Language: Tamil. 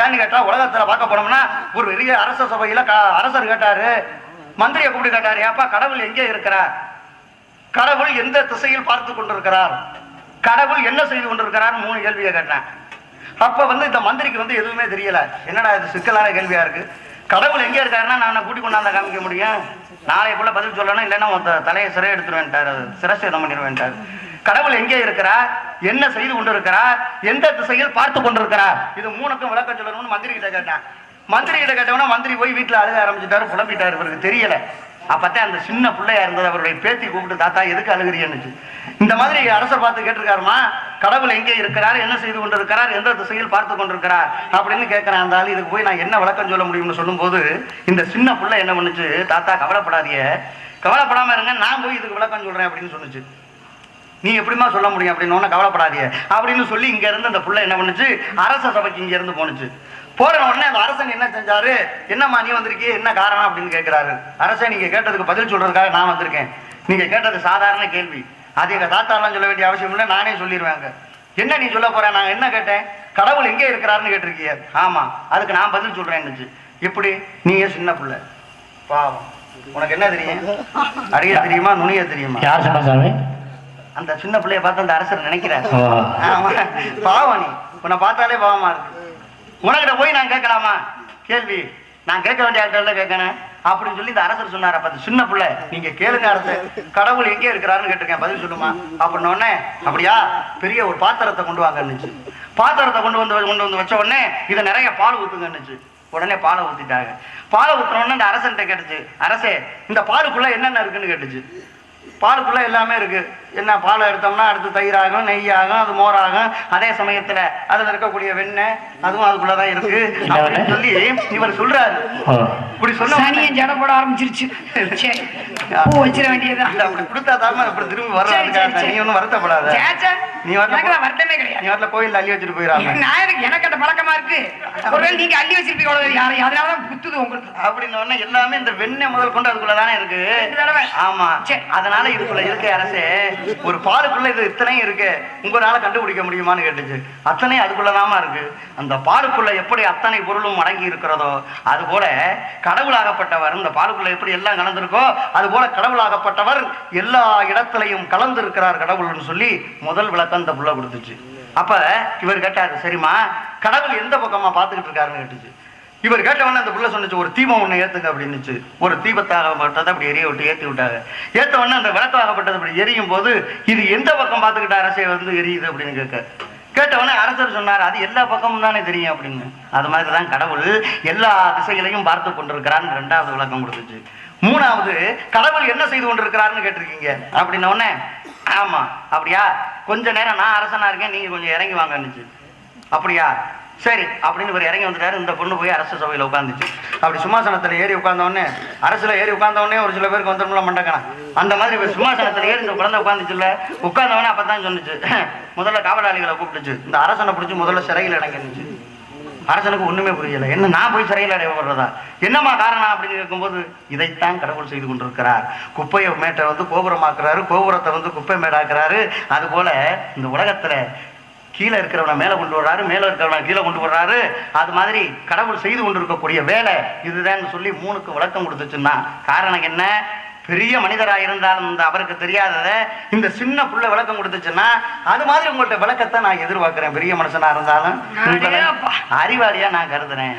ஏன்னு கேட்டால் உலகத்தில் பார்க்க போனோம்னா ஒரு பெரிய அரச சபையில் அரசர் கேட்டார். மந்திரியை கூப்பிட்டு கேட்டார் ஏப்பா கடவுள் எங்கே இருக்கிறார்? கடவுள் எந்த திசையில் பார்த்து கொண்டிருக்கிறார்? கடவுள் என்ன செய்து கொண்டிருக்கிறார் மூணு கேள்வியை கேட்டேன். அப்போ வந்து இந்த மந்திரிக்கு வந்து எதுவுமே தெரியல. என்னடா இது சிக்கலான கேள்வியாக இருக்கு? கடவுள் எங்கே இருக்காருன்னா நான் கூட்டி கொண்டாந்து காமிக்க முடியும்? நாளைக்குள்ள பதில் சொல்லணும் இல்லைன்னா உன் தலையை சிறை எடுத்துருவேன்ட்டார் சிரசேதம் பண்ணிடுவேன்ட்டார் கடவுள் எங்கே இருக்கிறார்? என்ன செய்து கொண்டிருக்கிறார்? எந்த திசையில் பார்த்து கொண்டிருக்கிறார்? இது மூணுக்கும் விளக்கம் சொல்லணும்னு மந்திரி கிட்ட கேட்டேன். மந்திரி கிட்ட கேட்டவனா மந்திரி போய் வீட்டில் அழுக ஆரம்பிச்சிட்டாரு புலம்பிட்டாரு. இவருக்கு தெரியல. அப்பத்தான் அந்த சின்ன பிள்ளையா இருந்தது அவருடைய பேத்தி கூப்பிட்டு தாத்தா எதுக்கு அழுகிறீன்னு இந்த மாதிரி அரசர் பார்த்து கேட்டிருக்காருமா? கடவுள் எங்கே இருக்கிறார்? என்ன செய்து கொண்டிருக்கிறார்? எந்த திசையில் பார்த்து கொண்டிருக்கிறார்? அப்படின்னு கேட்கிறேன் அந்த ஆளு. இதுக்கு போய் நான் என்ன விளக்கம் சொல்ல முடியும்னு சொல்லும்போது இந்த சின்ன பிள்ளை என்ன பண்ணுச்சு? தாத்தா கவலைப்படாதிய கவலைப்படாம இருங்க. நான் போய் இதுக்கு விளக்கம் சொல்றேன் அப்படின்னு சொன்னுச்சு. நீ எப்படிம்மா சொல்ல முடியும் அப்படின்னு ஒன்றும் கவலைப்படாதீங்க அப்படின்னு சொல்லி இங்க இருந்து அந்த புள்ள என்ன பண்ணுச்சு? அரச சபைக்கு இங்க இருந்து போனுச்சு போன உடனே அந்த அரசன் என்ன செஞ்சாரு? என்னம்மா நீ வந்திருக்கீ என்ன காரணம் அப்படின்னு கேட்கிறாரு அரசன் நீங்க கேட்டதுக்கு பதில் சொல்றதுக்காக நான் வந்திருக்கேன். நீங்க கேட்டது சாதாரண கேள்வி. அது எங்க தாத்தாலாம் சொல்ல வேண்டிய அவசியம் இல்லை நானே சொல்லிடுவேங்க என்ன நீ சொல்ல போற? நான் என்ன கேட்டேன்? கடவுள் எங்கே இருக்கிறாருன்னு கேட்டிருக்கிய. ஆமா அதுக்கு நான் பதில் சொல்றேன்னுச்சு. எப்படி நீயே சின்ன பிள்ளை. பாவம். உனக்கு என்ன தெரியும்? அடிய தெரியுமா? நுனிய தெரியுமா? யார் சொன்னா சாமி? அந்த சின்ன பிள்ளைய பார்த்து அந்த அரசர் நினைக்கிறார். ஆமா. பாவம் நீ. உன்னை பார்த்தாலே பாவமா இருக்கு. உனக்கிட்ட போய் நான் கேட்கலாமா? கேள்வி. நான் கேட்க வேண்டிய ஆட்கள் கேட்கணும் அப்படின்னு சொல்லி இந்த அரசர் சொன்னார். அப்ப அந்த சின்ன பிள்ளை நீங்க கேளுங்க அரசர் கடவுள் எங்கே இருக்கிறாருன்னு கேட்டிருக்கேன். பதில் சொல்லுமா? அப்படின்னு உடனே அப்படியா? பெரிய ஒரு பாத்திரத்தை கொண்டு வாங்கன்னுச்சு பாத்திரத்தை கொண்டு வந்து கொண்டு வந்து வச்ச உடனே இதை நிறைய பால் ஊத்துங்கன்னுச்சு உடனே பாலை ஊத்திட்டாங்க. பாலை ஊத்துன உடனே இந்த அரசன்ட்ட கேட்டுச்சு. அரசே இந்த பாலுக்குள்ள என்னென்ன இருக்குன்னு கேட்டுச்சு. பாலுக்குள்ள எல்லாமே இருக்கு. என்ன பாலை எடுத்தோம்னா அடுத்து தயிர் ஆகும் நெய் ஆகும் அது மோர் ஆகும் அதே சமயத்துல அதுல இருக்கக்கூடிய வெண்ணெய் அதுவும் அதுக்குள்ளதான் இருக்கு. அப்படின்னு சொல்லி இவர் சொல்றாரு. இப்படி சொன்ன சனியன் ஜட போட ஆரம்பிச்சிருச்சு. சரி பூ வச்சிட வேண்டியதுதான். இல்ல, அப்படி கொடுத்தா தாம அப்படி திரும்பி வர்றாங்க. நீ ஒன்றும் வருத்தப்படாத. நீ வரல வருத்தமே நீ கிடையாது வரல கோயில் அள்ளி வச்சுட்டு போயிடாம நான் எனக்கு அந்த பழக்கமா இருக்கு. ஒருவேளை நீங்க அள்ளி வச்சிருப்பீங்க அவ்வளவு யாரை அதனாலதான் குத்துது உங்களுக்கு. அப்படின்னு உடனே எல்லாமே இந்த வெண்ணெய் முதல் கொண்டு அதுக்குள்ளதானே இருக்கு. ஆமா. அதனால இதுக்குள்ள இருக்கு அரசே. ஒரு பாலுக்குள்ள இது இத்தனையும் இருக்கு. உங்களால கண்டுபிடிக்க முடியுமான்னு கேட்டுச்சு. அத்தனையும் அதுக்குள்ளதாமா இருக்கு. அந்த பாலுக்குள்ள எப்படி அத்தனை பொருளும் அடங்கி இருக்கிறதோ அது போல கடவுளாகப்பட்டவர் இந்த பாலுக்குள்ள எப்படி எல்லாம் கலந்திருக்கோ அது போல கடவுளாகப்பட்டவர் எல்லா இடத்துலையும் கலந்து இருக்கிறார் கடவுள்னு சொல்லி முதல் விளக்கம் இந்த புள்ள கொடுத்துச்சு. அப்ப இவர் கேட்டாரு சரிம்மா கடவுள் எந்த பக்கமா பார்த்துக்கிட்டு இருக்காருன்னு கேட்டுச்சு. இவர் கேட்டவன அந்த புள்ள சொன்னச்சு ஒரு தீபம் ஒண்ணு ஏத்துங்க அப்படின்னுச்சு. ஒரு தீபத்தாகப்பட்டதை அப்படி எரிய விட்டு ஏத்தி விட்டாங்க. ஏத்த உடனே அந்த விளக்காகப்பட்டது அப்படி எரியும் போது இது எந்த பக்கம் பார்த்துக்கிட்ட அரசை வந்து எரியுது அப்படின்னு கேட்க. கேட்டவொடனே அரசர் சொன்னார் அது எல்லா பக்கமும் தானே தெரியும் அப்படின்னு. அது மாதிரி தான் கடவுள் எல்லா திசைகளையும் பார்த்து கொண்டிருக்கிறான்னு ரெண்டாவது விளக்கம் கொடுத்துச்சு. மூணாவது கடவுள் என்ன செய்து கொண்டிருக்கிறாருன்னு கேட்டிருக்கீங்க அப்படின்ன உடனே ஆமா அப்படியா? கொஞ்ச நேரம் நான் அரசனா இருக்கேன் நீங்க கொஞ்சம் இறங்கி வாங்கன்னுச்சு. அப்படியா? சரி அப்படின்னு இவர் இறங்கி வந்துட்டாரு. இந்த பொண்ணு போய் அரசு சபையில உட்காந்துச்சு அப்படி சிம்மாசனத்தில் ஏறி உட்காந்தவொடனே உடனே அரசுல ஏறி உட்காந்தவொடனே உடனே ஒரு சில பேருக்கு வந்துடும்ல மண்டக்கணா அந்த மாதிரி இப்போ சிம்மாசனத்தில் ஏறி இந்த குழந்தை உட்காந்துச்சுல்ல உட்கார்ந்தவனே அப்பதான் சொன்னுச்சு. முதல்ல காவலாளிகளை கூப்பிட்டுச்சு. இந்த அரசனை பிடிச்சி முதல்ல சிறையில் இறங்கிருந்துச்சு. அரசனுக்கு ஒண்ணுமே புரியல. என்ன நான் போய் சிறையில் அடையப்படுறதா என்னம்மா காரணம் அப்படின்னு கேட்கும்போது இதைத்தான் கடவுள் செய்து கொண்டிருக்கிறார். குப்பையை மேட்டை வந்து கோபுரமாக்குறாரு கோபுரத்தை வந்து குப்பை மேடாக்குறாரு. அது போல இந்த உலகத்துல கீழே இருக்கிறவனை மேலே கொண்டு வர்றாரு மேலே இருக்கிறவனை கீழே கொண்டு வர்றாரு. அது மாதிரி கடவுள் செய்து கொண்டிருக்கக்கூடிய வேலை இதுதான் சொல்லி மூணுக்கு விளக்கம் கொடுத்துச்சுன்னா காரணம் என்ன? பெரிய மனிதராக இருந்தாலும் அவருக்கு தெரியாததை இந்த சின்ன புள்ள விளக்கம் கொடுத்துச்சுன்னா அது மாதிரி உங்கள்ட்ட விளக்கத்தை நான் எதிர்பார்க்கிறேன். பெரிய மனுஷனா இருந்தாலும். அறிவாளியா நான் கருதுறேன்.